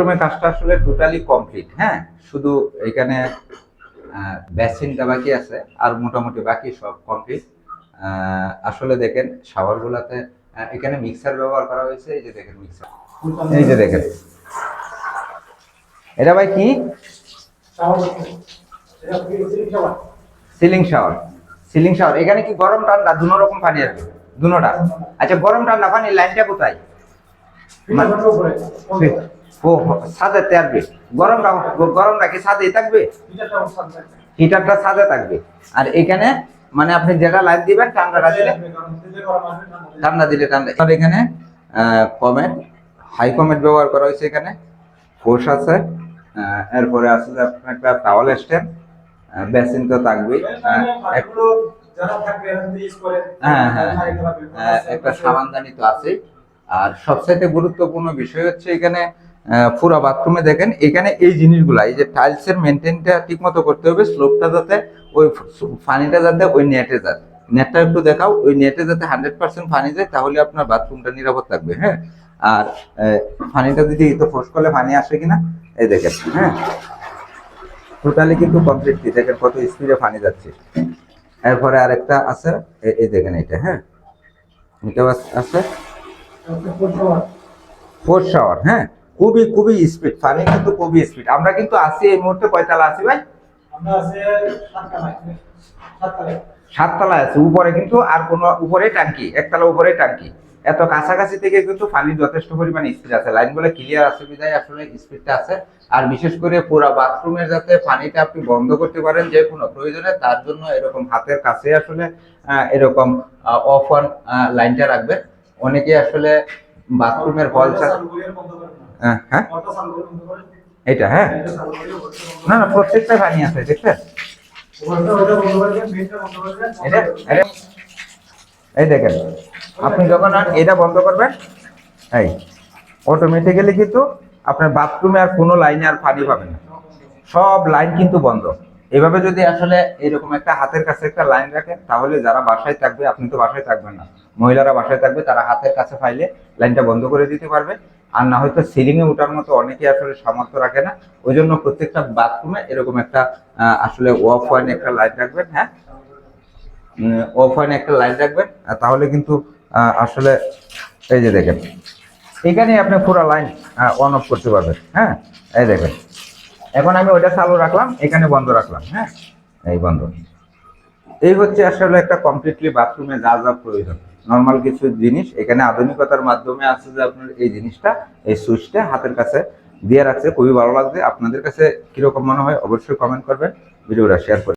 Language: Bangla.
বাথরুমের কাজটা আসলে টোটালি কমপ্লিট হ্যাঁ? শুধু এখানে বেসিনটা বাকি আছে আর মোটামুটি বাকি সব কমপ্লিট আসলে দেখেন শাওয়ারগুলোতে এখানে মিক্সার ব্যবহার করা হয়েছে এই যে দেখেন মিক্সার এই যে দেখেন। এটা ভাই কি? সিলিং শাওয়ার সিলিং শাওয়ার এখানে কি গরম ঠান্ডা? দুনো রকম পানি আসবে দুনোটা। আচ্ছা গরম ঠান্ডা পানি লাইনটা কোথায়? ও ছাদেতে আসবে গরমটা গরমটা কি ছাদেই থাকবে? হিটারটা ছাদে থাকবে। আর এখানে মানে আপনি যেটা লাইট দিবেন ঠান্ডাটা দিলে ঠান্ডা দিলে ঠান্ডা আর এখানে কমেন্ট হাই কমেন্ট ব্যবহার করা হয়েছে এখানে। ফোর্স আছে এরপরে আছে একটা টাওয়াল স্ট্যান্ড বেসিন তো থাকবেই। হ্যাঁ হ্যাঁ হ্যাঁ, একটা সাবানদানি তো আছে আর সবচাইতে গুরুত্বপূর্ণ বিষয় হচ্ছে এখানে পুরো বাথরুমে দেখেন এখানে এই জিনিসগুলা এই যে টাইলসের মেনটেনটা ঠিক মতো করতে হবে স্লোপটা যাতে ওই পানিটা যাতে ওই নেটে যায়। নেটটা একটু দেখাও ওই নেটে যাতে হান্ড্রেড পার্সেন্ট পানি যায় তাহলে আপনার বাথরুমটা নিরাপদ থাকবে হ্যাঁ? আর পানিটা যদি তো ফোর্স করলে পানি আসে কিনা এই দেখেন হ্যাঁ? টোটালি কিন্তু কমপ্লিটলি দেখেন কত স্পিডে পানি যাচ্ছে। এরপরে আরেকটা আছে এই দেখেন এটা হ্যাঁ? এটা আছে। ফোর শাওয়ার হ্যাঁ? খুবই খুবই স্পিড ফানি কিন্তু খুবই স্পিড আমরা কিন্তু আছি এই মুহূর্তে কয়তালা আছি ভাই? সাততলায় আছে। উপরে কিন্তু আর কোনো উপরে টাঙ্কি একতলা উপরে টাঙ্কি এত কাছাকাছি থেকে কিন্তু পানি যথেষ্ট পরিমাণে স্পিড আছে। লাইনগুলো ক্লিয়ার আছে বিধায় আসলে স্পিডটা আছে। আর বিশেষ করে পুরো বাথরুমের যাতে পানিটা আপনি বন্ধ করতে পারেন যে কোনো প্রয়োজনে তার জন্য এরকম হাতের কাছে আসলে এরকম অফ অন লাইনটা রাখবেন। অনেকে আসলে বাথরুমের কল হ্যাঁ হ্যাঁ। এটা হ্যাঁ। না না, প্রত্যেকটা পানি আছে, দেখছেন? এই দেখেন, আপনি যখন এটা বন্ধ করবেন, এই অটোমেটিক্যালি কিন্তু আপনার বাথরুমে আর কোনো লাইনে আর পানি পাবেন না। সব লাইন কিন্তু বন্ধ। এভাবে যদি আসলে এরকম একটা হাতের কাছে একটা লাইন রাখেন, তাহলে যারা বাসায় থাকবে, আপনি তো বাসায় থাকবেন না। মহিলারা বাসায় থাকবে, তারা হাতের কাছে ফাইলে লাইনটা বন্ধ করে দিতে পারবে। আর না হয়তো সিলিং এ ওঠার মতো অনেকেই আসলে সামর্থ্য রাখে না। ওই জন্য প্রত্যেকটা বাথরুমে এরকম একটা আসলে ওয়াফ ওয়ান একটা লাইট রাখবেন হ্যাঁ? অফ ওয়ান একটা লাইট রাখবেন তাহলে কিন্তু আসলে এই যে দেখেন এখানে আপনি পুরো লাইন অন অফ করতে পারবেন হ্যাঁ? এই দেখেন এখন আমি ওইটা চালু রাখলাম, এখানে বন্ধ রাখলাম হ্যাঁ? এই বন্ধ। এই হচ্ছে আসলে একটা কমপ্লিটলি বাথরুমে যা যা প্রয়োজন। নর্মাল কিছু জিনিস, এখানে আধুনিকতার মাধ্যমে আছে যে আপনার এই জিনিসটা, এই সুইচটা হাতের কাছে দিয়ে রাখছে। খুবই ভালো লাগছে। আপনাদের কাছে কীরকম মনে হয়, অবশ্যই কমেন্ট করবেন। ভিডিওটা শেয়ার করে